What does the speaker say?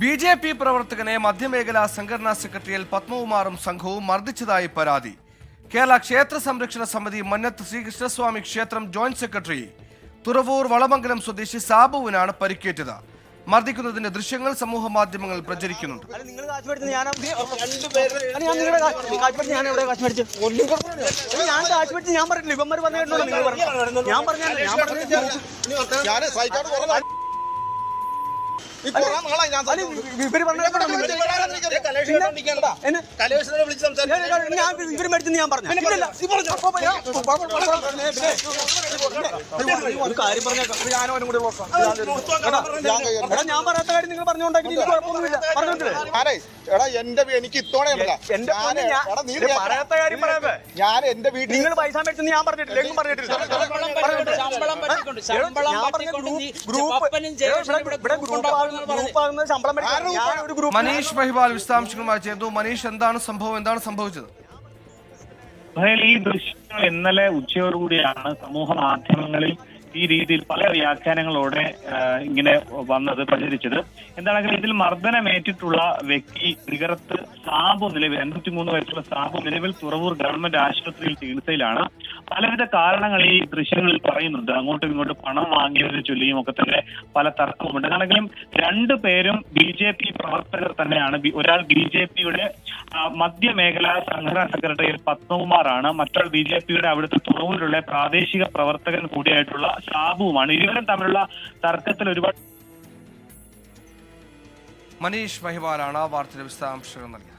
B J P പ്രവർത്തകനെ മധ്യമേഖലാ സംഘടനാ സെക്രട്ടറിയിൽ പത്മകുമാറും സംഘവും മർദ്ദിച്ചതായി പരാതി. കേരള ക്ഷേത്ര സംരക്ഷണ സമിതി മന്നത്ത് ശ്രീകൃഷ്ണസ്വാമി ക്ഷേത്രം ജോയിന്റ് സെക്രട്ടറി തുറവൂർ വളമംഗലം സ്വദേശി സാബുവിനാണ് പരിക്കേറ്റത്. മർദ്ദിക്കുന്നതിന്റെ ദൃശ്യങ്ങൾ സമൂഹ മാധ്യമങ്ങളിൽ പ്രചരിക്കുന്നുണ്ട്. ഞാൻ പറഞ്ഞില്ല ഇവന്മാർ പറഞ്ഞു ഞാൻ പറഞ്ഞ ഞാൻ പറഞ്ഞ ഇവർ മേടിച്ചെന്ന് ഞാൻ പറഞ്ഞു ഒരു കാര്യം പറഞ്ഞേക്കാം ഞാനും അവനും കൂടി എടാ ഞാൻ പറയാത്ത കാര്യം നിങ്ങൾ പറഞ്ഞുകൊണ്ടാക്കി എനിക്ക് കുഴപ്പമൊന്നുമില്ല പറഞ്ഞിട്ടില്ലേ ഞാനേ എടാ എന്റെ എനിക്ക് ഇത്തോടെ പറയാത്ത കാര്യം പറയാതെ ഞാൻ എന്റെ വീട്ടിൽ നിങ്ങൾ പൈസ മേടിച്ചെന്ന് ഞാൻ പറഞ്ഞിട്ടില്ല എങ്ങും പറഞ്ഞിട്ടില്ല ഗ്രൂപ്പ് ഇവിടെ ഗ്രൂപ്പ് മനീഷ് മഹിബാൽ വിശദാംശങ്ങളുമായി ചേർന്നു. മനീഷ് എന്താണ് സംഭവം? എന്താണ് സംഭവിച്ചത്? ഈ ദൃശ്യങ്ങൾ ഇന്നലെ ഉച്ചയോടുകൂടിയാണ് സമൂഹ മാധ്യമങ്ങളിൽ ഈ രീതിയിൽ പല വ്യാഖ്യാനങ്ങളോടെ ഇങ്ങനെ വന്നത് പ്രചരിച്ചത്. എന്താണെങ്കിലും ഇതിൽ മർദ്ദനമേറ്റിട്ടുള്ള വ്യക്തി നികരത്ത് സാബു നിലവിൽ എൺപത്തിമൂന്ന് വയസ്സുള്ള സാബു നിലവിൽ തുറവൂർ ഗവൺമെന്റ് ആശുപത്രിയിൽ ചികിത്സയിലാണ്. പലവിധ കാരണങ്ങൾ ഈ ദൃശ്യങ്ങളിൽ പറയുന്നുണ്ട്. അങ്ങോട്ടും ഇങ്ങോട്ടും പണം വാങ്ങിയതിനെ ചൊല്ലിയും ഒക്കെ തന്നെ പല തർക്കവുമുണ്ട്. എന്താണെങ്കിലും രണ്ടു പേരും ബി ജെ പി പ്രവർത്തകർ തന്നെയാണ്. ഒരാൾ ബി ജെ പിയുടെ മധ്യമേഖലാ സംഘടനാ സെക്രട്ടറി പത്മകുമാറാണ്. മറ്റൊരു ബി ജെ പിയുടെ അവിടുത്തെ തുറവൂരിലുള്ള പ്രാദേശിക പ്രവർത്തകൻ കൂടിയായിട്ടുള്ള ഷാബുവുമാണ്. ഇരുവരും തമ്മിലുള്ള തർക്കത്തിൽ ഒരുപാട് മനീഷ് മഹിവാലാണ് വാർത്തയുടെ വിശദാംശങ്ങൾ നൽകിയത്.